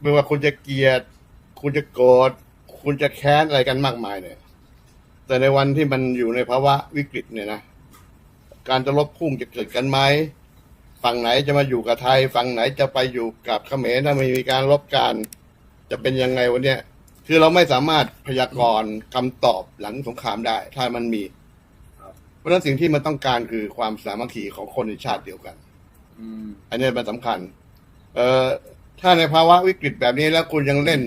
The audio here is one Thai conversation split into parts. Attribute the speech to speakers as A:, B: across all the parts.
A: ไม่ว่าคุณจะเกลียด คุณจะโกรธคุณจะแค้นอะไรกันมากมายเนี่ย แต่ในวันที่มันอยู่ในภาวะวิกฤตเนี่ยนะการจะลบพุ่งจะเกิดกันไหมฝั่งไหนจะมาอยู่กับไทย ฝั่งไหนจะไปอยู่กับเขมรถ้าไม่มีการลบกันจะเป็นยังไงวันเนี้ยคือเราไม่สามารถพยากรณ์คำตอบหลังสงครามได้ ถ้ามันมีเพราะฉะนั้นสิ่งที่มันต้องการคือความสามัคคีของคนในชาติเดียวกัน
B: อืม
A: อันนี้มันสำคัญ เอ่อ ถ้าในภาวะวิกฤตแบบนี้แล้วคุณยังเล่น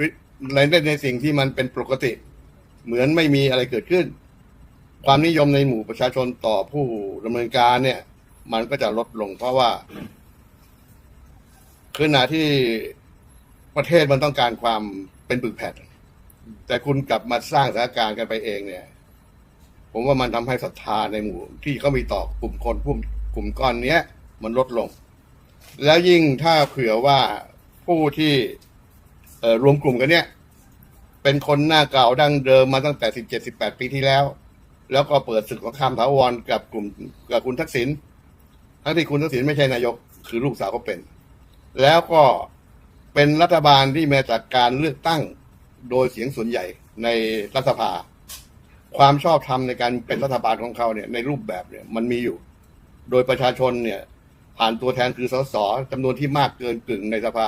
A: ริเล่นในสิ่งที่มันเป็นปกติ เหมือนไม่มีอะไรเกิดขึ้น ความนิยมในหมู่ประชาชนต่อผู้ดำเนินการเนี่ย มันก็จะลดลงเพราะว่าขณะที่ประเทศมันต้องการความเป็นปึกแผ่นแต่คุณกลับมาสร้างสถานการณ์กันไปเองเนี่ย ผมว่ามันทำให้ศรัทธาในหมู่ ที่เขามีต่อกลุ่มคนกลุ่มกลุ่มก้อนเนี้ย มันลดลง แล้วยิ่งถ้าเผื่อว่าผู้ที่รวมกลุ่มกันเนี่ย เป็นคนหน้าเก่าดั้งเดิมมาตั้งแต่สิบเจ็ดสิบแปดปีที่แล้ว แล้วก็เปิดศึกสงครามถาวรกับกลุ่มกับคุณทักษิณทั้งที่คุณทักษิณไม่ใช่นายก คือลูกสาวก็เป็น แล้วก็เป็นรัฐบาลที่มาจากการเลือกตั้งโดยเสียงส่วนใหญ่ในรัฐสภา ความชอบธรรมในการเป็นรัฐบาลของเขาเนี่ยในรูปแบบเนี่ยมันมีอยู่ โดยประชาชนเนี่ย ผ่านตัวแทนคือสสจำนวนที่มากเกินกึ่งในสภา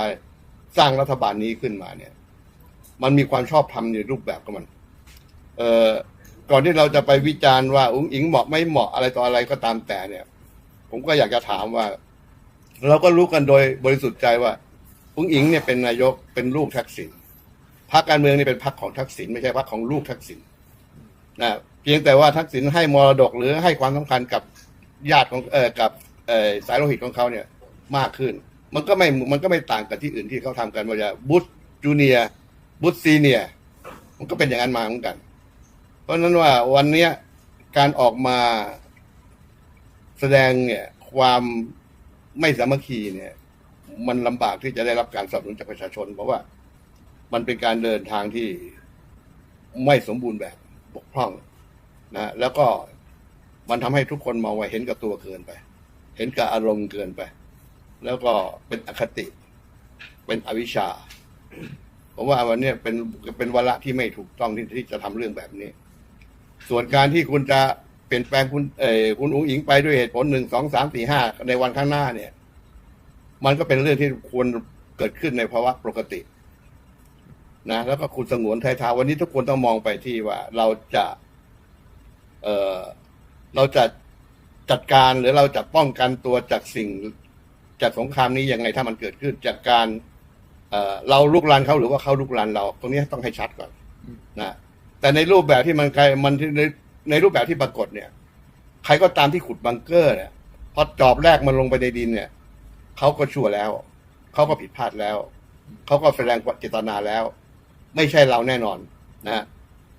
A: สร้างรัฐบาลนี้ขึ้นมาเนี่ย มันมีความชอบธรรมในรูปแบบของมัน เอ่อก่อนที่เราจะไปวิจารณ์ว่า อุ้งอิงเหมาะไม่เหมาะอะไรต่ออะไรก็ตามแต่เนี่ย ผมก็อยากจะถามว่า เราก็รู้กันโดยบริสุทธิ์ใจว่า อุ้งอิงเนี่ยเป็นนายกเป็นลูกทักษิณพรรคการเมืองนี่เป็นพรรคของทักษิณไม่ใช่พรรคของลูกทักษิณนะเพียงแต่ว่าทักษิณให้มรดกหรือให้ความสำคัญกับญาติของเอ่อกับ สายโลหิตของเขาเนี่ยมากขึ้น มันก็ไม่มันก็ไม่ต่างกับที่อื่นที่เขาทำกันว่าจะบุตจูเนียบุตซีเนียมันก็เป็นอย่างนั้นมาเหมือนกัน เพราะฉะนั้นว่าวันเนี้ยการออกมาแสดงเนี่ยความไม่สามัคคีเนี่ย มันลำบากที่จะได้รับการสนับสนุนจากประชาชน เพราะว่ามันเป็นการเดินทางที่ไม่สมบูรณ์แบบบกพร่องนะแล้วก็มันทำให้ทุกคนมองว่าเห็นกับตัวเกินไป เห็นกับอารมณ์เกินไป แล้วก็เป็นอคติ เป็นอวิชชา ผมว่าวันนี้เป็นเป็นวาระที่ไม่ถูกต้องที่ที่จะทำเรื่องแบบนี้ ส่วนการที่คุณจะเปลี่ยนแปลงคุณเออคุณอุ้งอิงไปด้วยเหตุผลหนึ่งสองสามสี่ห้าในวันข้างหน้าเนี่ย มันก็เป็นเรื่องที่ควรเกิดขึ้นในภาวะปกตินะแล้วก็คุณสงวนไทยทาวันนี้ทุกคนต้องมองไปที่ว่า เราจะ เออเราจะ จัดการหรือเราจะป้องกันตัวจากสิ่งจากสงครามนี้ยังไงถ้ามันเกิดขึ้นจากการเอ่อเราลุกลานเขาหรือว่าเขาลุกลานเรา ตรงนี้ต้องให้ชัดก่อนนะแต่ในรูปแบบที่มันกลายมันที่ในในรูปแบบที่ปรากฏเนี่ย ใครก็ตามที่ขุดบังเกอร์เนี่ยพอจอบแรกมันลงไปในดินเนี่ยเขาก็ชั่วแล้วเขาก็ผิดพลาดแล้วเขาก็แสดงเจตนาแล้ว ไม่ใช่เราแน่นอนนะ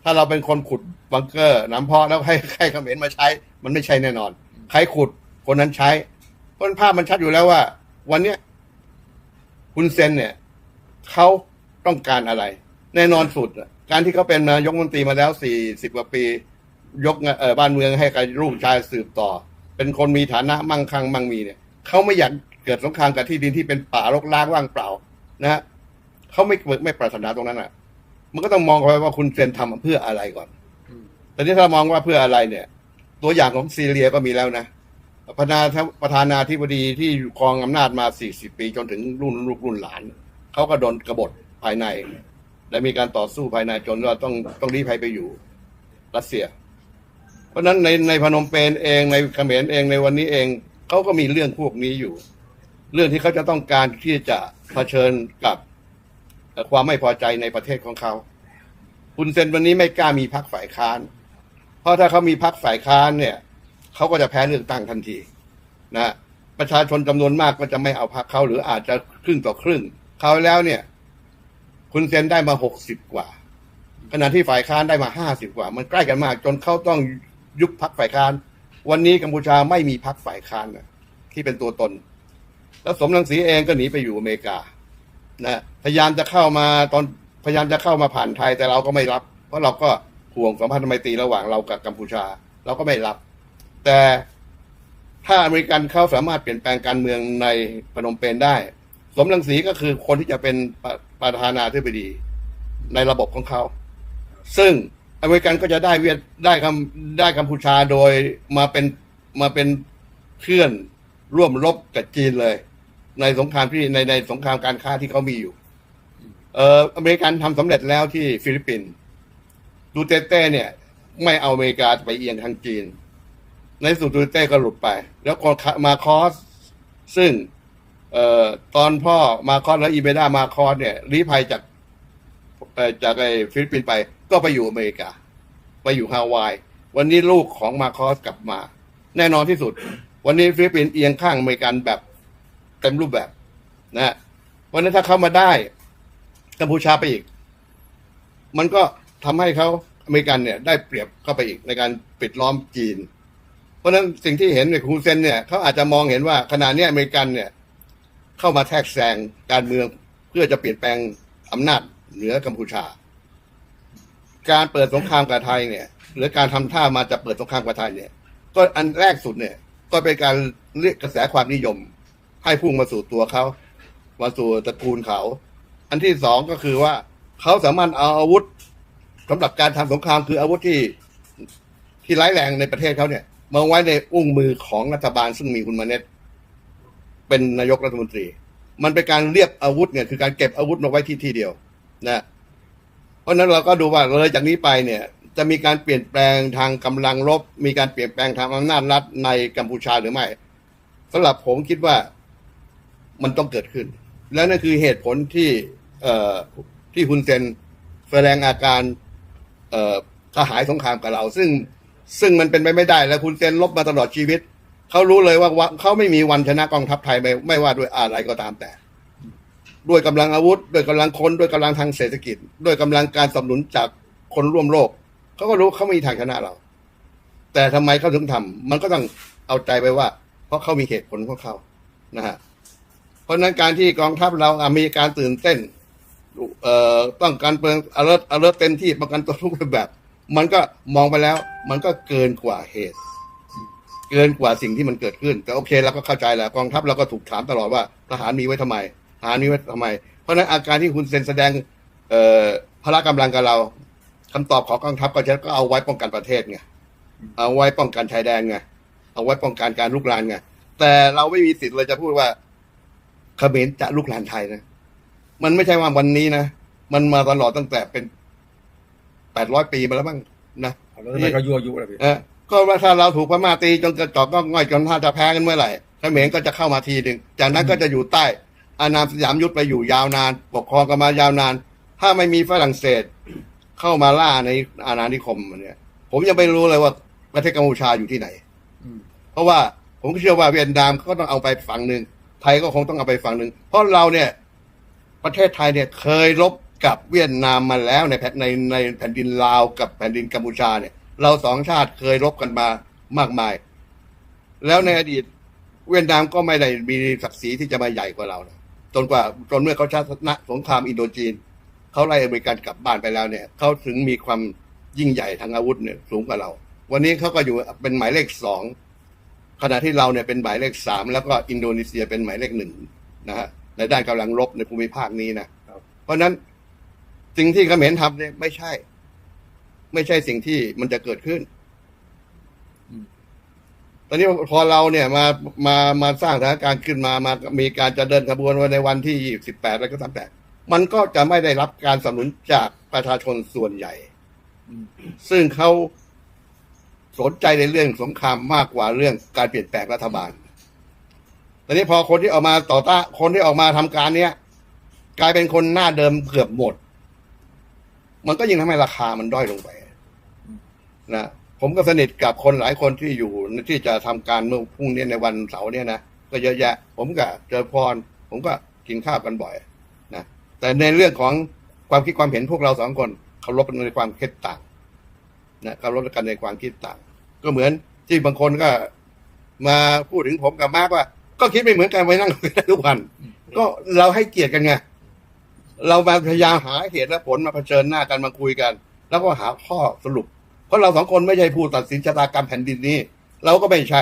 A: ถ้าเราเป็นคนขุดบังเกอร์น้ำเพาะแล้วให้ใครเขมรมาใช้ มันไม่ใช่แน่นอน ใครขุดคนนั้นใช้ เพราะภาพมันชัดอยู่แล้วว่า วันเนี้ยคุณเซนเนี่ยเขาต้องการอะไร แน่นอนสุดอะการที่เขาเป็นนายกรัฐมนตรีมาแล้วสี่สิบกว่าปี ยกเอ่อบ้านเมืองให้กับลูกชายสืบต่อ เป็นคนมีฐานะมั่งคั่งมั่งมีเนี่ยเขาไม่อยากเกิดสงครามกับที่ดินที่เป็นป่ารกร้างว่างเปล่า นะฮะเขาไม่ไม่ปรารถนาตรงนั้นอะ มันก็ต้องมองไปว่าคุณเซนทำเพื่ออะไรก่อน
B: อืม
A: แต่นี่ถ้ามองว่าเพื่ออะไรเนี่ย ตัวอย่างของซีเรียก็มีแล้วนะประธานาประธานาธิบดีที่ครองอำนาจมา 40 ปีจนถึงรุ่นลูกรุ่นหลาน เขาก็โดนกบฏภายใน และมีการต่อสู้ภายในจนว่าต้องต้องรีภัยไปอยู่รัสเซีย เพราะนั้นในในพนมเปญเองในเขมรเองในวันนี้เองเขาก็มีเรื่องพวกนี้อยู่ เรื่องที่เขาจะต้องการที่จะเผชิญกับความไม่พอใจในประเทศของเขา คุณเซนวันนี้ไม่กล้ามีพักฝ่ายค้าน เพราะถ้าเขามีพักฝ่ายค้านเนี่ยเขาก็จะแพ้เลือกตั้งทันทีนะประชาชนจำนวนมากก็จะไม่เอาพักเขาหรืออาจจะครึ่งต่อครึ่งเขาแล้วเนี่ย คุณเซนได้มาหกสิบกว่า ขณะที่ฝ่ายค้านได้มาห้าสิบกว่า มันใกล้กันมาก จนเขาต้องยุบพักฝ่ายค้าน วันนี้กัมพูชาไม่มีพักฝ่ายค้านนะที่เป็นตัวตน แล้วสมรังสีเองก็หนีไปอยู่อเมริกานะพยายามจะเข้ามาตอนพยายามจะเข้ามาผ่านไทยแต่เราก็ไม่รับ เพราะเราก็ ห่วงสัมพันธไมตรีระหว่างเรากับกัมพูชา เราก็ไม่รับ แต่ถ้าอเมริกันเขาสามารถเปลี่ยนแปลงการเมืองในพนมเปญได้ สมรังสีก็คือคนที่จะเป็นประประธานาธิบดีในระบบของเขา ซึ่งอเมริกันก็จะได้เวียดได้คำได้กัมพูชาโดยมาเป็นมาเป็นเพื่อนร่วมรบกับจีนเลย ในสงครามที่ในในสงครามการค้าที่เขามีอยู่ เอออเมริกันทำสำเร็จแล้วที่ฟิลิปปินส์ ดูเตเต้เนี่ย ไม่เอาอเมริกาไปเอียงทางจีน ในสุดดูเต้ก็หลุดไป แล้วก็มาคอส ซึ่งเอ่อตอนพ่อมาคอสและอีเบด้ามาคอสเนี่ยลี้ภัยจากจากไอ้ฟิลิปปินส์ไป ก็ไปอยู่อเมริกา ไปอยู่ฮาวาย วันนี้ลูกของมาคอสกลับมา แน่นอนที่สุด วันนี้ฟิลิปปินส์เอียงข้างอเมริกันแบบเต็มรูปแบบนะฮะวันนั้นถ้าเข้ามาได้กัมพูชาไปอีก มันก็ ทำให้เขาอเมริกันเนี่ยได้เปรียบเข้าไปอีกในการปิดล้อมจีน เพราะฉะนั้นสิ่งที่เห็นในคูเซนเนี่ยเขาอาจจะมองเห็นว่าขณะนี้อเมริกันเนี่ยเข้ามาแทรกแซงการเมืองเพื่อจะเปลี่ยนแปลงอำนาจเหนือกัมพูชา การเปิดสงครามกับไทยเนี่ย หรือการทำท่ามาจะเปิดสงครามกับไทยเนี่ย ก็อันแรกสุดเนี่ย ก็เป็นการเรียกกระแสความนิยม ให้พุ่งมาสู่ตัวเขามาสู่ตระกูลเขา อันที่สองก็คือว่าเขาสามารถเอาอาวุธ สำหรับการทำสงครามคืออาวุธที่ที่ร้ายแรงในประเทศเขาเนี่ยมาไว้ในอุ้งมือของรัฐบาลซึ่งมีคุณมาเน็ตเป็นนายกรัฐมนตรี มันเป็นการเรียบอาวุธเนี่ยคือการเก็บอาวุธมาไว้ที่ที่เดียวนะเพราะนั้นเราก็ดูว่าเลยจากนี้ไปเนี่ย จะมีการเปลี่ยนแปลงทางกำลังรบ มีการเปลี่ยนแปลงทางอำนาจรัฐในกัมพูชาหรือไม่สำหรับผมคิดว่ามันต้องเกิดขึ้น และนั่นคือเหตุผลที่เอ่อที่ฮุนเซนแสดงอาการ เอ่อกระหายสงครามกับเรา ซึ่งซึ่งมันเป็นไปไม่ได้แล้วคุณเซนลบมาตลอดชีวิต เขารู้เลยว่าว่าเขาไม่มีวันชนะกองทัพไทยไม่ไม่ว่าด้วยอะไรก็ตามแต่ ด้วยกำลังอาวุธ ด้วยกำลังคนด้วยกำลังทางเศรษฐกิจ ด้วยกำลังการสนับสนุนจากคนร่วมโลกเขาก็รู้เขาไม่มีทางชนะเรา แต่ทำไมเขาถึงทำมันก็ต้องเอาใจไปว่า เพราะเขามีเหตุผลของเขานะฮะเพราะนั้นการที่กองทัพเราอะมีการตื่นเต้น เอ่อต้องการเปิด alert alert เต็มที่ป้องกันตัวทุกรูปแบบ มันก็มองไปแล้ว มันก็เกินกว่าเหตุ เกินกว่าสิ่งที่มันเกิดขึ้น แต่โอเคเราก็เข้าใจแหละกองทัพเราก็ถูกถามตลอดว่าทหารมีไว้ทำไมทหารมีไว้ทำไม เพราะนั้นอาการที่คุณเซนแสดง เอ่อพละกำลังกับเราคำตอบของกองทัพก็จะก็เอาไว้ป้องกันประเทศไงเอาไว้ป้องกันชายแดนไงเอาไว้ป้องกันการลุกรานไงแต่เราไม่มีสิทธิ์เลยจะพูดว่าเขมรจะลุกรานไทยนะ มันไม่ใช่ว่าวันนี้นะมันมาตลอดตั้งแต่เป็นแปดร้อยปีมาแล้วบ้างนะ
B: แล้วทำไมเขายั่วยุอะไรพี่
A: เออก็ว่าถ้าเราถูกพม่าตีจนกระจอกก็ง่อยจนท่าจะแพ้กันเมื่อไหร่เขมรก็จะเข้ามาทีหนึ่งจากนั้นก็จะอยู่ใต้ อานามสยามยุทธไปอยู่ยาวนาน ปกครองกันมายาวนาน ถ้าไม่มีฝรั่งเศส เข้ามาล่าในอาณานิคมเนี่ย ผมยังไม่รู้เลยว่าประเทศกัมพูชาอยู่ที่ไหน
B: อืม
A: เพราะว่าผมก็เชื่อว่าเวียดนามเขาก็ต้องเอาไปฝั่งหนึ่งไทยก็คงต้องเอาไปฝั่งหนึ่งเพราะเราเนี่ย ประเทศไทยเนี่ยเคยรบกับเวียดนามมาแล้วในแผ่นในในแผ่นดินลาวกับแผ่นดินกัมพูชาเนี่ย เราสองชาติเคยรบกันมามากมาย แล้วในอดีตเวียดนามก็ไม่ได้มีศักดิ์ศรีที่จะมาใหญ่กว่าเรานะจนกว่าจนเมื่อเขาชนะสงครามอินโดจีนเขาไล่อเมริกันกลับบ้านไปแล้วเนี่ยเขาถึงมีความยิ่งใหญ่ทางอาวุธเนี่ยสูงกว่าเรา วันนี้เขาก็อยู่เป็นหมายเลขสองขณะที่เราเนี่ยเป็นหมายเลขสามแล้วก็อินโดนีเซียเป็นหมายเลขหนึ่งนะฮะ ในด้านกำลังรบในภูมิภาคนี้นะเพราะฉะนั้นสิ่งที่เขมรทำเนี่ยไม่ใช่ ไม่ใช่สิ่งที่มันจะเกิดขึ้นตอนนี้พอเราเนี่ยมามามาสร้างสถานการณ์ขึ้นมามามีการจะเดินขบวนวันในวันที่สิบแปดอะไรก็ตามแต่มันก็จะไม่ได้รับการสนับสนุนจากประชาชนส่วนใหญ่
B: อืม
A: ซึ่งเขาสนใจในเรื่องสงครามมากกว่าเรื่องการเปลี่ยนแปลงรัฐบาล ตอนนี้พอคนที่ออกมาต่อต้านคนที่ออกมาทำการเนี้ยกลายเป็นคนหน้าเดิมเกือบหมด มันก็ยิ่งทำให้ราคามันด้อยลงไปนะผมก็สนิทกับคนหลายคนที่อยู่ที่จะทำการเมื่อพรุ่งนี้ในวันเสาร์เนี่ยนะก็เยอะแยะ ผมก็เจอพร ผมก็กินข้าวกันบ่อยนะแต่ในเรื่องของความคิดความเห็นพวกเราสองคนเคารพในความคิดต่างนะเคารพกันในความคิดต่าง ก็เหมือนที่บางคนก็มาพูดถึงผมกับมาร์กว่า ก็คิดไม่เหมือนกันไปนั่งคุยกันทุกวัน ก็เราให้เกียรติกันไงเรามาพยายามหาเหตุและผลมาเผชิญหน้ากันมาคุยกัน แล้วก็หาข้อสรุป เพราะเราสองคนไม่ใช่ผู้ตัดสินชะตากรรมแผ่นดินนี้ เราก็ไม่ใช่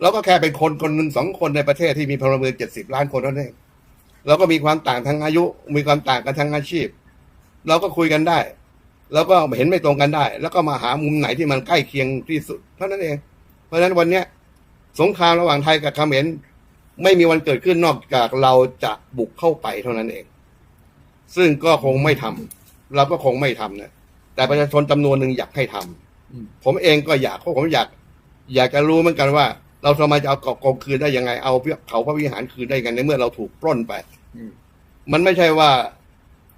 A: เราก็แค่เป็นคนคนหนึ่งสองคนในประเทศที่มีพลเมืองเจ็ดสิบล้านคนเท่านั้นเองเราก็มีความต่างทางอายุ มีความต่างกันทางอาชีพ เราก็คุยกันได้ แล้วก็เห็นไม่ตรงกันได้ แล้วก็มาหามุมไหนที่มันใกล้เคียงที่สุด เท่านั้นเอง เพราะฉะนั้นวันเนี้ย สงครามระหว่างไทยกับเขมรไม่มีวันเกิดขึ้นนอกจากเราจะบุกเข้าไปเท่านั้นเอง ซึ่งก็คงไม่ทำเราก็คงไม่ทำนะแต่ประชาชนจำนวนหนึ่งอยากให้ทำ
B: อืม
A: ผมเองก็อยากเพราะผมอยาก อยากจะรู้เหมือนกันว่า เราสามารถจะเอาเกาะกองคืนได้ยังไงเอาเขาพระวิหารคืนได้ยังไงในเมื่อเราถูกปล้นไป
B: อืม
A: มันไม่ใช่ว่า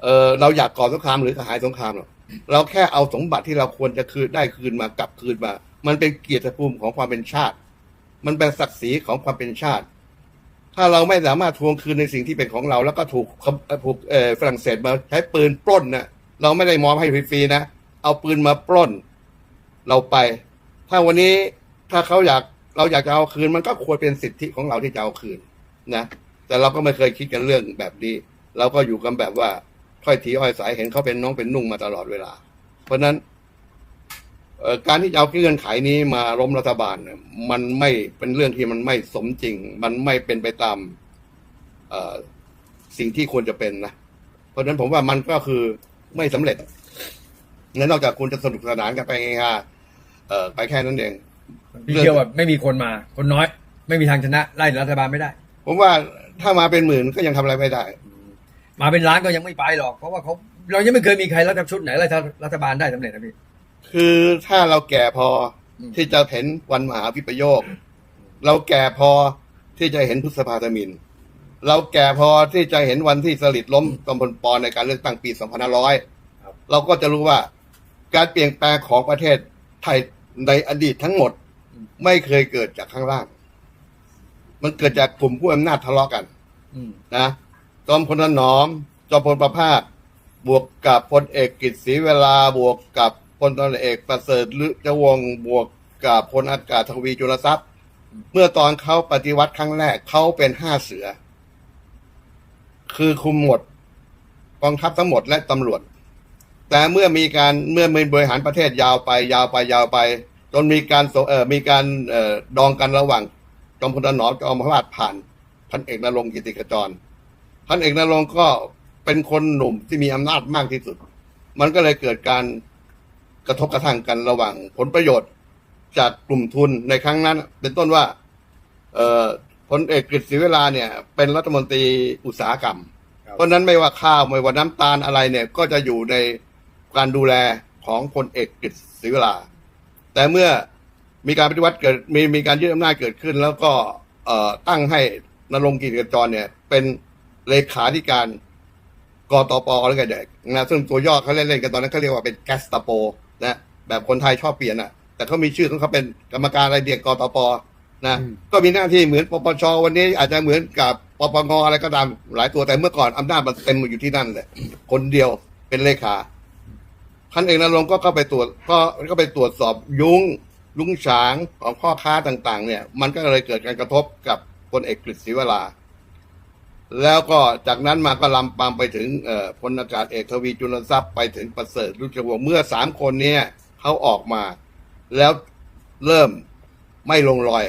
A: เออเราอยากก่อสงครามหรือกระหายสงครามหรอกเราแค่เอาสมบัติที่เราควรจะคืนได้คืนมากลับคืนมา มันเป็นเกียรติภูมิของความเป็นชาติ มันเป็นศักดิ์ศรีของความเป็นชาติ ถ้าเราไม่สามารถทวงคืนในสิ่งที่เป็นของเรา แล้วก็ถูกถูกฝรั่งเศสมาใช้ปืนปล้นนะเราไม่ได้มอบให้ฟรีๆนะ เอาปืนมาปล้น เราไป ถ้าวันนี้ถ้าเขาอยากเราอยากจะเอาคืน มันก็ควรเป็นสิทธิของเราที่จะเอาคืนนะแต่เราก็ไม่เคยคิดกันเรื่องแบบนี้ เราก็อยู่กันแบบว่าถ้อยทีอ้อยสายเห็นเขาเป็นน้องเป็นนุ่งมาตลอดเวลา เพราะนั้น การที่จะเอาเงื่อนไขนี้มาล้มรัฐบาลเนี่ยมันไม่เป็นเรื่องที่มันไม่สมจริง มันไม่เป็นไปตามเอ่อสิ่งที่ควรจะเป็นนะ เพราะฉะนั้นผมว่ามันก็คือไม่สำเร็จงั้นนอกจากคุณจะสนุกสนานกันไปไงฮะเอ่อไปแค่นั้นเอง
B: พี่เชื่อว่าไม่มีคนมา คนน้อย ไม่มีทางชนะไล่รัฐบาลไม่ได้
A: ผมว่าถ้ามาเป็นหมื่นก็ยังทำอะไรไม่ได้
B: มาเป็นล้านก็ยังไม่ไปหรอก เพราะว่าเขาเรายังไม่เคยมีใครรัฐชุดไหนไล่รัฐบาลได้สำเร็จนะพี่
A: คือถ้าเราแก่พออ
B: ม
A: ที่จะเห็นวันมหาวิปโยค เราแก่พอที่จะเห็นพฤษภาธมิน เราแก่พอที่จะเห็นวันที่สลิดล้มกำพลปอนในการเลือกตั้งปี 2500 เราก็จะรู้ว่าการเปลี่ยนแปลงของประเทศไทยในอดีตทั้งหมด ไม่เคยเกิดจากข้างล่าง มันเกิดจากกลุ่มผู้อำนาจทะเลาะกัน
B: อืม
A: นะจอมพลถนอม จอมพลประภาสบวกกับพลเอกกิตศรีเวลาบวกกับ พลตำรวจเอกประเสริฐลึกวงศ์บวกกับพลอากาศทวีจุลทรัพย์ เมื่อตอนเขาปฏิวัติครั้งแรกเขาเป็นห้าเสือ คือคุมหมดกองทัพทั้งหมดและตำรวจ แต่เมื่อมีการเมื่อมีบริหารประเทศยาวไป ยาวไปยาวไป จนมีการเอ่อมีการเอ่อดองกันระหว่างจอมพลถนอมจอมพลพาดผ่าน พันเอกนรงค์กิติขจร พันเอกนรงค์ก็เป็นคนหนุ่มที่มีอำนาจมากที่สุด มันก็เลยเกิดการ กระทบกระทั่งกันระหว่างผลประโยชน์จากกลุ่มทุนในครั้งนั้น เป็นต้นว่าเอ่อพลเอกกฤษศรีเวลาเนี่ย เป็นรัฐมนตรีอุตสาหกรรม
B: ครับ
A: เพราะฉะนั้นไม่ว่าข้าวไม่ว่าน้ำตาลอะไรเนี่ย ก็จะอยู่ในการดูแลของพลเอกกฤษศรีเวลา แต่เมื่อมีการปฏิวัติเกิดมีมีการยึดอำนาจเกิดขึ้น แล้วก็เอ่อตั้งให้นรงค์กิจกจรเนี่ย เป็นเลขาธิการกตปแล้วกันเด็กนะซึ่งตัวย่อเขาเล่นๆกันตอนนั้นเขาเรียกว่าเป็นแกสตาโป นะแบบคนไทยชอบเปลี่ยนอะ แต่เขามีชื่อของเขาเป็นกรรมการอะไรเดียกกตปนะ
B: อืม
A: ก็มีหน้าที่เหมือนปปชวันนี้อาจจะเหมือนกับปปงอะไรก็ตามหลายตัวแต่เมื่อก่อนอำนาจมันเต็มอยู่ที่นั่นเลยคนเดียวเป็นเลขาพันเอกนรงค์ก็เข้าไปตรวจก็ก็ไปตรวจสอบยุ้งลุงฉางของพ่อค้าต่าง ๆ เนี่ย มันก็เลยเกิดการกระทบกับพลเอกกฤษศรีวรา แล้วก็จากนั้นมาก็ลำปามไปถึงพลอากาศเอกทวีจุลทรัพย์ไปถึงประเสริฐรุชวงเมื่อสามคนเนี้ยเขาออกมา แล้วเริ่มไม่ลงรอย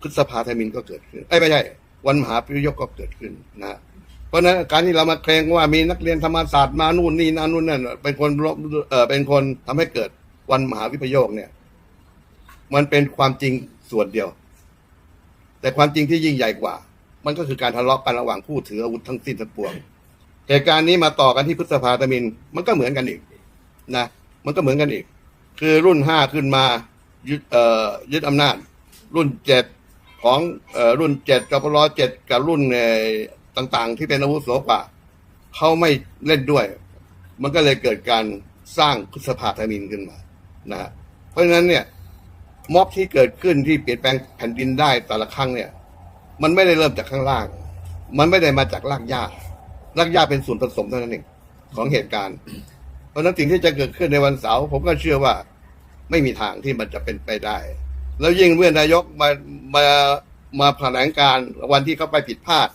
A: พฤษภาธมินก็เกิดขึ้นเอ้ไม่ใช่ วันมหาพิยกก็เกิดขึ้นนะฮะเพราะนั้นการที่เรามาเคลงว่ามีนักเรียนธรรมศาสตร์มานู่นนี่นั่นนู่นนั่นเป็นคนเออเป็นคนทำให้เกิดวันมหาวิปโยคเนี่ย มันเป็นความจริงส่วนเดียว แต่ความจริงที่ยิ่งใหญ่กว่า มันก็คือการทะเลาะกันระหว่างผู้ถืออาวุธทั้งสิ้นทั้งปวงเหตุการณ์นี้มาต่อกันที่พฤษภาธมิน มันก็เหมือนกันอีกนะมันก็เหมือนกันอีก คือรุ่นห้าขึ้นมายึดเอ่อยึดอำนาจ รุ่นเจ็ดของเอ่อรุ่นเจ็ดจปรเจ็ดกับรุ่นเอ่อต่างๆ ที่เป็นอาวุโสกว่าเขาไม่เล่นด้วย มันก็เลยเกิดการสร้างพฤษภาธมินขึ้นมานะฮะเพราะฉะนั้นเนี่ยม็อบที่เกิดขึ้นที่เปลี่ยนแปลงแผ่นดินได้แต่ละครั้งเนี่ย มันไม่ได้เริ่มจากข้างล่าง มันไม่ได้มาจากรากหญ้ารากหญ้าเป็นส่วนผสมเท่านั้นเองของเหตุการณ์ เพราะนั้นสิ่งที่จะเกิดขึ้นในวันเสาร์ผมก็เชื่อว่าไม่มีทางที่มันจะเป็นไปได้ แล้วยิ่งเมื่อนายกมามามาแถลงการวันที่เขาไปผิดพลาด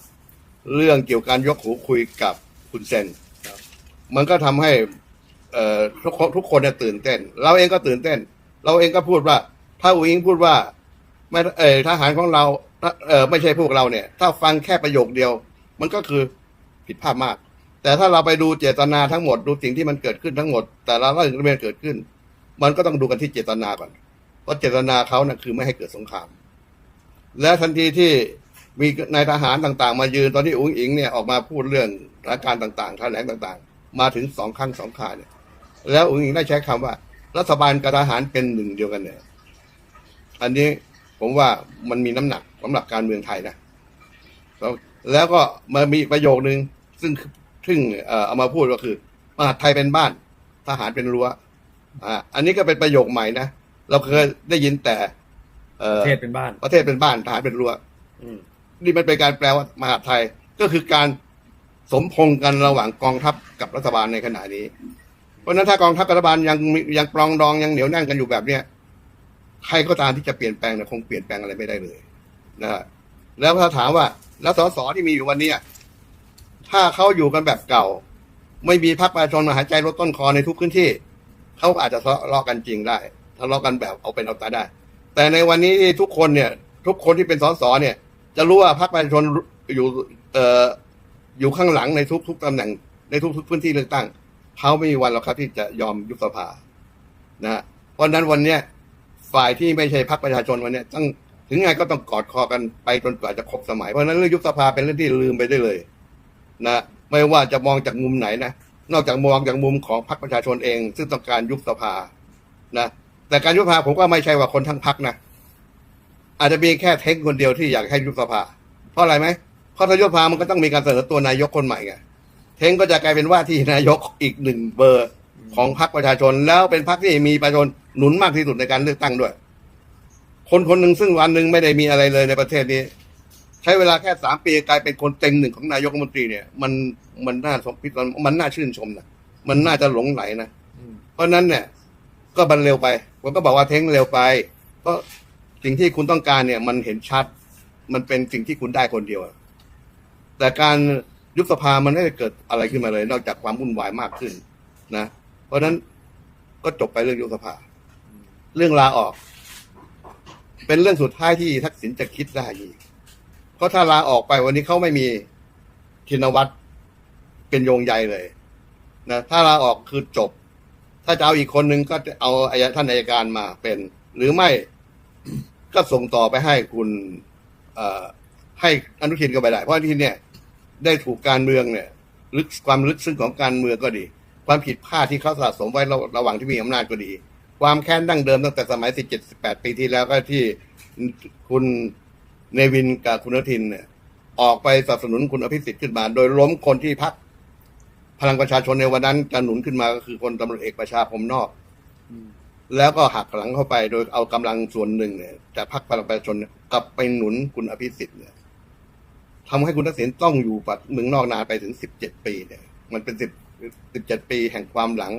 A: เรื่องเกี่ยวกับการยกหูคุยกับคุณเซนมันก็ทำให้ทุกคนทุกคนเนี่ยตื่นเต้น เราเองก็ตื่นเต้น เราเองก็พูดว่า ถ้าอุอิงพูดว่าไม่เออทหารของเรา เออไม่ใช่พวกเราเนี่ย ถ้าฟังแค่ประโยคเดียว มันก็คือผิดพลาดมาก แต่ถ้าเราไปดูเจตนาทั้งหมดดูสิ่งที่มันเกิดขึ้นทั้งหมด แต่ละเรื่องที่มันเกิดขึ้น มันก็ต้องดูกันที่เจตนาก่อนเพราะเจตนาเขานะ่ะคือไม่ให้เกิดสงคราม และทันทีที่มีนายทหารต่างๆ มายืนตอนที่อุ้งอิงเนี่ยออกมาพูดเรื่องสถานการณ์ต่างๆแถลงต่างๆ มาถึงสองครั้งสองคราเนี่ย แล้วอุ้งอิงได้ใช้คำว่า รัฐบาลกับทหารเป็นหนึ่งเดียวกันเนี่ย อันนี้ ผมว่ามันมีน้ำหนักสำหรับการเมืองไทยนะแล้วแล้วก็มามีประโยคนึง ซึ่งซึ่งเอ่อเอามาพูดก็คือมหาดไทยเป็นบ้าน ทหารเป็นรั้วอ่าอันนี้ก็เป็นประโยคใหม่นะเราเคยได้ยินแต่เอ่อ
B: ประเทศเป็นบ้าน
A: ประเทศเป็นบ้านทหารเป็นรั้ว
B: อืม
A: นี่มันเป็นการแปลว่ามหาดไทยก็คือการสมพงษ์กันระหว่างกองทัพกับรัฐบาลในขณะนี้ เพราะฉะนั้นถ้ากองทัพกับรัฐบาลยังมียังปรองดองยังเหนียวแน่นกันอยู่แบบเนี้ย ใครก็ตามที่จะเปลี่ยนแปลงเนี่ยคงเปลี่ยนแปลงอะไรไม่ได้เลยนะฮะแล้วถ้าถามว่า แล้วสสที่มีอยู่วันนี้ถ้าเขาอยู่กันแบบเก่า ไม่มีพรรคประชาชนมาหายใจลดต้นคอในทุกพื้นที่เขาอาจจะทะเลาะกันจริงได้ทะเลาะกันแบบเอาเป็นเอาตายได้ แต่ในวันนี้ทุกคนเนี่ย ทุกคนที่เป็นสสเนี่ย จะรู้ว่าพรรคประชาชนอยู่เอ่ออยู่ข้างหลังในทุกๆตำแหน่งในทุกๆพื้นที่เลือกตั้งเขาไม่มีวันหรอกครับที่จะยอมยุบสภานะฮะเพราะฉะนั้นวันเนี้ย ฝ่ายที่ไม่ใช่พรรคประชาชนวันนี้ต้องถึงไงก็ต้องกอดคอกันไปจนกว่าจะครบสมัย เพราะนั้นเรื่องยุบสภาเป็นเรื่องที่ลืมไปได้เลย นะไม่ว่าจะมองจากมุมไหนนะนอกจากมองจากมุมของพรรคประชาชนเอง ซึ่งต้องการยุบสภานะแต่การยุบสภาผมก็ไม่ใช่ว่าคนทั้งพรรคนะอาจจะมีแค่เท้งคนเดียวที่อยากให้ยุบสภา เพราะอะไรไหมเพราะถ้ายุบสภามันก็ต้องมีการเสนอตัวนายกคนใหม่ไงเทงก็จะกลายเป็นว่าที่นายกอีกหนึ่งเบอร์ของพรรคประชาชน แล้วเป็นพรรคที่มีประชาชน หนุนมากที่สุดในการเลือกตั้งด้วย คนคนหนึ่งซึ่งวันหนึ่งไม่ได้มีอะไรเลยในประเทศนี้ ใช้เวลาแค่สามปีกลายเป็นคนเต็งหนึ่งของนายกรัฐมนตรีเนี่ย มันมันน่าสมพิมันน่าชื่นชมนะมันน่าจะหลงไหลนะ
B: อืม
A: เพราะฉะนั้นเนี่ย ก็บันเร็วไปผมก็บอกว่าเท้งเร็วไป ก็สิ่งที่คุณต้องการเนี่ย มันเห็นชัด มันเป็นสิ่งที่คุณได้คนเดียวอะแต่การยุบสภามันไม่ได้เกิดอะไรขึ้นมาเลย นอกจากความวุ่นวายมากขึ้น นะ เพราะฉะนั้นก็จบไปเรื่องยุบสภา เรื่องลาออก เป็นเรื่องสุดท้ายที่ทักษิณจะคิดได้อีกเพราะถ้าลาออกไปวันนี้เขาไม่มีชินวัตรเป็นโยงใยเลยนะถ้าลาออกคือจบ ถ้าจะเอาอีกคนนึงก็จะเอาอายท่านอัยการมาเป็น หรือไม่ก็ส่งต่อไปให้คุณให้อนุทินก็ไปได้ เพราะอนุทินเนี่ย ได้ถูกการเมืองเนี่ย ลึกความลึกซึ้งของการเมืองก็ดี ความผิดพลาดที่เขาสะสมไว้ระระหว่างที่มีอำนาจก็ดี ความแค้นดั้งเดิมตั้งแต่สมัย17 18ปีที่แล้วก็ที่คุณเนวินกับคุณอนุทินเนี่ยออกไปสนับสนุนคุณอภิสิทธิ์ขึ้นมา โดยล้มคนที่พักพลังประชาชนในวันนั้นจะหนุนขึ้นมาก็คือคนตำรวจเอกประชาพรหมนอก
B: อืม
A: แล้วก็หักหลังเข้าไปโดยเอากำลังส่วนหนึ่งเนี่ยจากพรรคพลังประชาชนเนี่ยกลับไปหนุนคุณอภิสิทธิ์เนี่ยทำให้คุณทักษิณต้องอยู่ปัดเมืองนอกนานไปถึงสิบเจ็ดปีเนี่ย มันเป็นสิบสิบเจ็ดปีแห่งความหลัง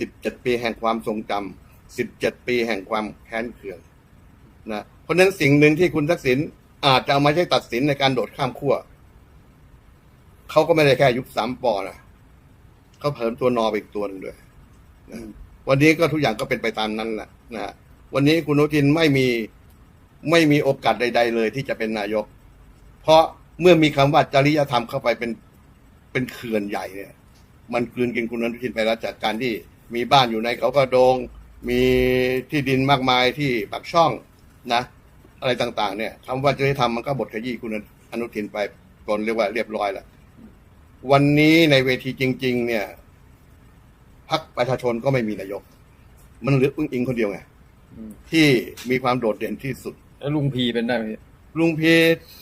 A: สิบเจ็ดปีแห่งความทรงจำสิบเจ็ดปีแห่งความแค้นเคืองนะเพราะฉะนั้นสิ่งหนึ่งที่คุณทักษิณอาจจะเอามาใช้ตัดสินในการโดดข้ามขั้วเขาก็ไม่ได้แค่ยุบสามปอนะเขาเพิ่มตัวนอไปอีกตัวหนึงด้วยวันนี้ก็ทุกอย่างก็เป็นไปตามนั้นแหละนะวันนี้คุณอนุทินไม่มีไม่มีโอกาสใด ๆ เลยที่จะเป็นนายก เพราะเมื่อมีคำว่าจริยธรรมเข้าไปเป็นเป็นเขื่อนใหญ่เนี่ย มันกลืนกินคุณอนุทินไปแล้วจากการที่ มีบ้านอยู่ในเขากระโดง มีที่ดินมากมายที่ปากช่องนะ อะไรต่างๆ เนี่ยคำว่าจริยธรรมมันก็บทขยี้คุณอนุทินไปจนเรียกว่าเรียบร้อยแล้ววันนี้ในเวทีจริง ๆ เนี่ยพรรคประชาชนก็ไม่มีนายก มันเหลืออึ้งอิงคนเดียวไง
B: อืม
A: ที่มีความโดดเด่นที่สุด
B: แล้วลุงพีเป็นได้ไหมพี่
A: ลุงพี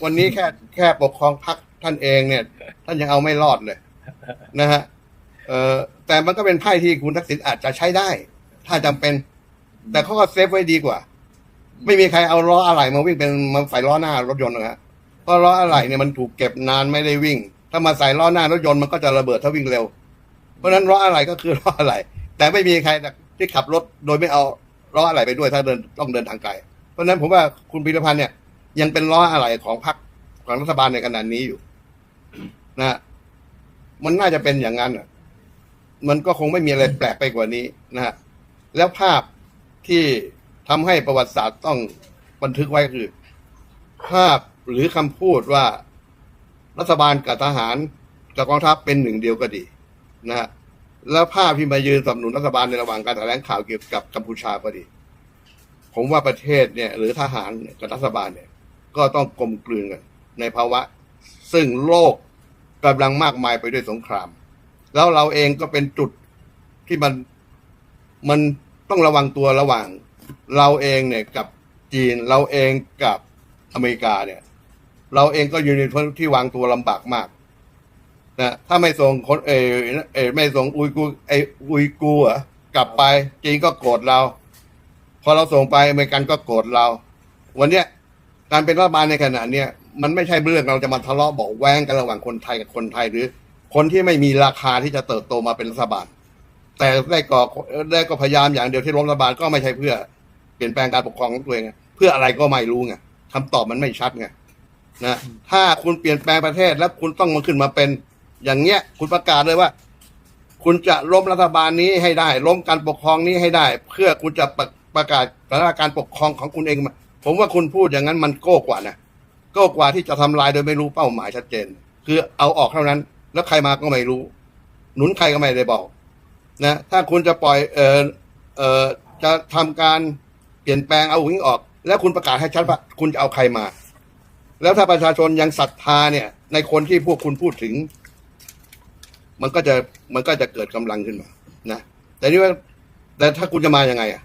A: วันนี้แค่แค่ปกครองพรรคท่านเองเนี่ย ท่านยังเอาไม่รอดเลย นะฮะ เออแต่มันก็เป็นไพ่ที่คุณทักษิณอาจจะใช้ได้ ถ้าจำเป็น แต่เขาก็เซฟไว้ดีกว่า ไม่มีใครเอาล้ออะไรมาวิ่งเป็นมาใส่ล้อหน้ารถยนต์หรอกฮะเพราะล้ออะไรเนี่ยมันถูกเก็บนานไม่ได้วิ่ง ถ้ามาใส่ล้อหน้ารถยนต์มันก็จะระเบิดถ้าวิ่งเร็ว เพราะนั้นล้ออะไรก็คือล้ออะไรแต่ไม่มีใครที่ขับรถโดยไม่เอาล้ออะไรไปด้วยถ้าเดินต้องเดินทางไกลเพราะฉะนั้นผมว่าคุณพิรพันธ์เนี่ย ยังเป็นล้ออะไรของพรรคของรัฐบาลในขณะนี้อยู่ นะ มันน่าจะเป็นอย่างนั้นอะ มันก็คงไม่มีอะไรแปลกไปกว่านี้นะฮะแล้วภาพที่ทำให้ประวัติศาสตร์ต้องบันทึกไว้คือ ภาพหรือคำพูดว่ารัฐบาลกับทหารกับกองทัพเป็นหนึ่งเดียวก็ดีนะฮะแล้วภาพที่มายืนสนับสนุนรัฐบาลในระหว่างการแถลงข่าวเกี่ยวกับกัมพูชาก็ดี ผมว่าประเทศเนี่ยหรือทหารกับรัฐบาลเนี่ย ก็ต้องกลมกลืนกันในภาวะ ซึ่งโลกกำลังมากมายไปด้วยสงคราม แล้วเราเองก็เป็นจุดที่มันมันต้องระวังตัวระหว่าง เราเองเนี่ยกับจีนเราเองกับอเมริกาเนี่ย เราเองก็อยู่ในพื้นที่วางตัวลำบากมากนะถ้าไม่ส่งคนเอเอไม่ส่งอุยกูไออุยกูร์อะกลับไป จีนก็โกรธเราพอเราส่งไปอเมริกันก็โกรธเรา วันเนี้ยการเป็นรัฐบาลในขณะเนี้ยมันไม่ใช่เรื่องเราจะมาทะเลาะบอกแว้งกันระหว่างคนไทยกับคนไทยหรือ คนที่ไม่มีราคาที่จะเติบโตมาเป็นรัฐบาล แต่ได้ก็ได้ก็พยายามอย่างเดียวที่ล้มรัฐบาลก็ไม่ใช่เพื่อเปลี่ยนแปลงการปกครองของตัวเองเพื่ออะไรก็ไม่รู้ไงคำตอบมันไม่ชัดไงนะถ้าคุณเปลี่ยนแปลงประเทศแล้วคุณต้องมาขึ้นมาเป็น อย่างเงี้ย คุณประกาศเลยว่า คุณจะล้มรัฐบาลนี้ให้ได้ล้มการปกครองนี้ให้ได้ เพื่อคุณจะประประกาศสถานการณ์ปกครองของคุณเองมาผมว่าคุณพูดอย่างนั้นมันโก้กว่านะโก้กว่าที่จะทำลายโดยไม่รู้เป้าหมายชัดเจน คือเอาออกเท่านั้น แล้วใครมาก็ไม่รู้ หนุนใครก็ไม่ได้บอก นะ ถ้าคุณจะปล่อย เออเออจะทำการเปลี่ยนแปลงเอาวิ่งออก แล้วคุณประกาศให้ชัดว่าคุณจะเอาใครมา แล้วถ้าประชาชนยังศรัทธาเนี่ย ในคนที่พวกคุณพูดถึง มันก็จะมันก็จะเกิดกำลังขึ้นมานะแต่นี่ว่า แต่ถ้าคุณจะมายังไงอะ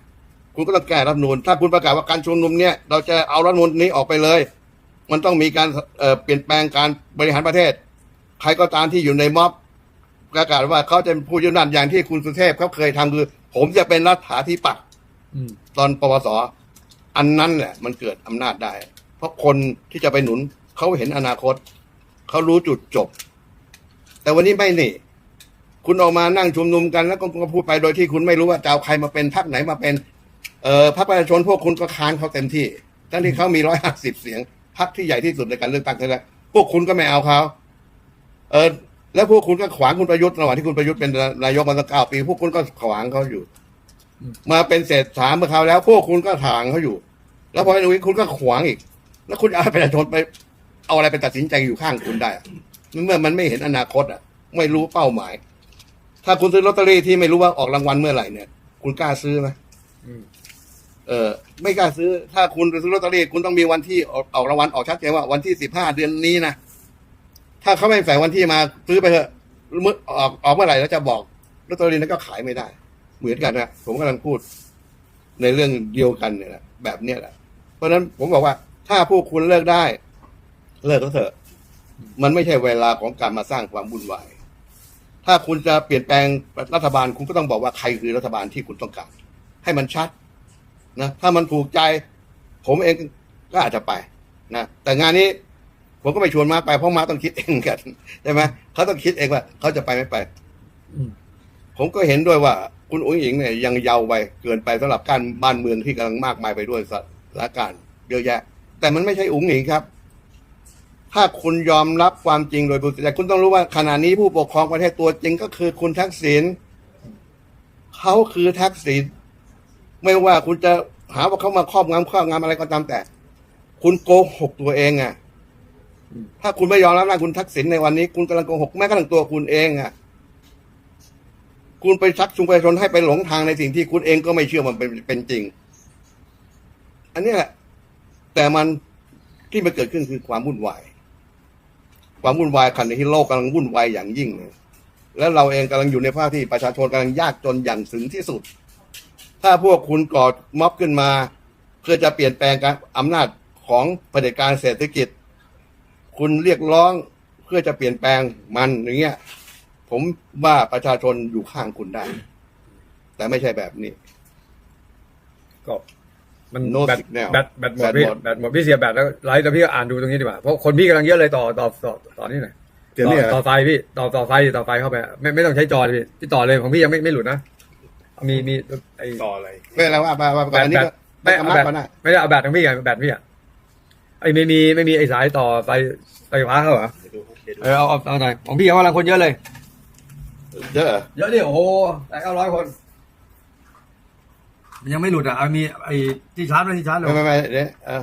A: คุณก็ต้องแก้รัฐนูนถ้าคุณประกาศว่าการชุมนุมเนี่ย เราจะเอารัฐนูนนี้ออกไปเลย มันต้องมีการเอ่อเปลี่ยนแปลงการบริหารประเทศ ใครก็ตามที่อยู่ในม็อบประกาศว่าเขาจะเป็นผู้ยืนยันอย่างที่คุณสุเทพเขาเคยทำคือ ผมจะเป็นรัฐาธิปัตย์
B: อืม
A: ตอนปวสอันนั้นแหละ มันเกิดอำนาจได้ เพราะคนที่จะไปหนุนเขาเห็นอนาคตเขารู้จุดจบ แต่วันนี้ไม่นี่ คุณออกมานั่งชุมนุมกันแล้วก็ก็พูดไปโดยที่คุณไม่รู้ว่าจะเอาใครมาเป็นพรรคไหนมาเป็น เอ่อพรรคประชาชนพวกคุณก็ค้านเขาเต็มที่ทั้งที่เขามีร้อยห้าสิบเสียงพรรคที่ใหญ่ที่สุดในการเลือกตั้งครั้งแรกพวกคุณก็ไม่เอาเขา เออแล้วพวกคุณก็ขวางคุณประยุทธ์ระหว่างที่คุณประยุทธ์เป็นนายกมาตั้งเก้าปี พวกคุณก็ขวางเขาอยู่ มาเป็นเศรษฐาเมื่อคราวแล้ว พวกคุณก็ถางเขาอยู่ แล้วพอเป็นวิคุณก็ขวางอีก แล้วคุณเอาประชาชนไป เอาอะไรไปตัดสินใจอยู่ข้างคุณได้อะเมื่อมันไม่เห็นอนาคตอะ ไม่รู้เป้าหมาย ถ้าคุณซื้อลอตเตอรี่ที่ไม่รู้ว่าออกรางวัลเมื่อไหร่เนี่ย คุณกล้าซื้อไหม
B: อืม
A: เออไม่กล้าซื้อ ถ้าคุณไปซื้อลอตเตอรี่คุณต้องมีวันที่ออกออกรางวัลออกชัดเจนว่าวันที่สิบห้าเดือนนี้นะ ถ้าเขาไม่ใส่วันที่มาซื้อไปเถอะเมื่อออกออกเมื่อไหร่แล้วจะบอกลอตเตอรี่นั้นก็ขายไม่ได้ เหมือนกันนะผมกำลังพูด ในเรื่องเดียวกันเนี่ยแหละแบบเนี้ยแหละ เพราะฉะนั้นผมบอกว่า ถ้าพวกคุณเลิกได้ เลิกก็เถอะ มันไม่ใช่เวลาของการมาสร้างความวุ่นวายถ้าคุณจะเปลี่ยนแปลงรัฐบาลคุณก็ต้องบอกว่าใครคือรัฐบาลที่คุณต้องการ ให้มันชัดนะถ้ามันถูกใจ ผมเองก็อาจจะไปนะแต่งานนี้ ผมก็ไม่ชวนมาไปเพราะมาต้องคิดเองกันใช่ไหมเขาต้องคิดเองว่าเขาจะไปไม่ไป
B: อืม
A: ผมก็เห็นด้วยว่า คุณอุ้งอิงเนี่ยยังเยาว์ไปเกินไปสำหรับการบ้านเมืองที่กำลังมากมายไปด้วยสถานการณ์เยอะแยะ แต่มันไม่ใช่อุ้งอิงครับ ถ้าคุณยอมรับความจริงโดยบริสุทธิ์ใจคุณต้องรู้ว่าขณะนี้ผู้ปกครองประเทศตัวจริงก็คือคุณทักษิณเขาคือทักษิณไม่ว่าคุณจะหาว่าเขามาครอบงำครอบงำอะไรก็ตามแต่ คุณโกหกตัวเองอะ
B: อืม
A: ถ้าคุณไม่ยอมรับนะคุณทักษิณในวันนี้ คุณกำลังโกหกแม้กระทั่งตัวคุณเองอะคุณไปชักจูงประชาชนให้ไปหลงทางในสิ่งที่คุณเองก็ไม่เชื่อมันเป็นเป็นจริง อันนี้แหละ แต่มันที่มันเกิดขึ้นคือความวุ่นวาย ความวุ่นวายขณะที่โลกกำลังวุ่นวายอย่างยิ่งเลยแล้วเราเองกำลังอยู่ในภาพที่ประชาชนกำลังยากจนอย่างถึงที่สุด ถ้าพวกคุณก่อม็อบขึ้นมา เพื่อจะเปลี่ยนแปลงการอำนาจของเผด็จการเศรษฐกิจ คุณเรียกร้องเพื่อจะเปลี่ยนแปลงมันอย่างเงี้ย ผมว่าประชาชนอยู่ข้างคุณได้ แต่ไม่ใช่แบบนี้
B: ก็มัน
A: No
B: แบต
A: signal
B: แบตแบตหมด
A: แบต
B: พี่
A: หมด
B: แบตหมดพี่เสียแบตแล้วไลฟ์แล้วพี่ก็อ่านดูตรงนี้ดีกว่าเพราะคนพี่กำลังเยอะเลยต่อต่อต่อต่อนี่หน่อย
A: เดี๋ยวนี้
B: ต่อต่อไฟพี่ต่อต่อไฟต่อไฟเข้าไป ไม่ไม่ต้องใช้จอเลยพี่พี่ต่อเลยของพี่ยังไม่ไม่หลุดนะมีมีไอ
C: ต่ออะไร
A: ไม่เป็นไรว่ามาว่าก่อนอันนี้ก็
B: ไม่
A: ไม่
B: เอา
A: กำลัง
B: แบต
A: ก่อนนะ
B: ไม่ได้เอาแบตของพี่ไงแบตพี่อะ ไอไม่มีไม่มีไอสายต่อไฟไฟฟ้าเข้าเหรอ
C: เดี๋ยวดูเดี๋ยวดู
B: เออเอาเอาเอาหน่อยของพี่เขากำลังคนเยอะเลย
A: เยอะเหรอ
B: เยอะดิโอ้โหแต่เก้าร้อยคน มันยังไม่หลุดอะเอามีไอ้ที่ชาร์จไหมที่ชาร์จเลย
A: ไม่ไม่ไม่เดี๋ยวเออ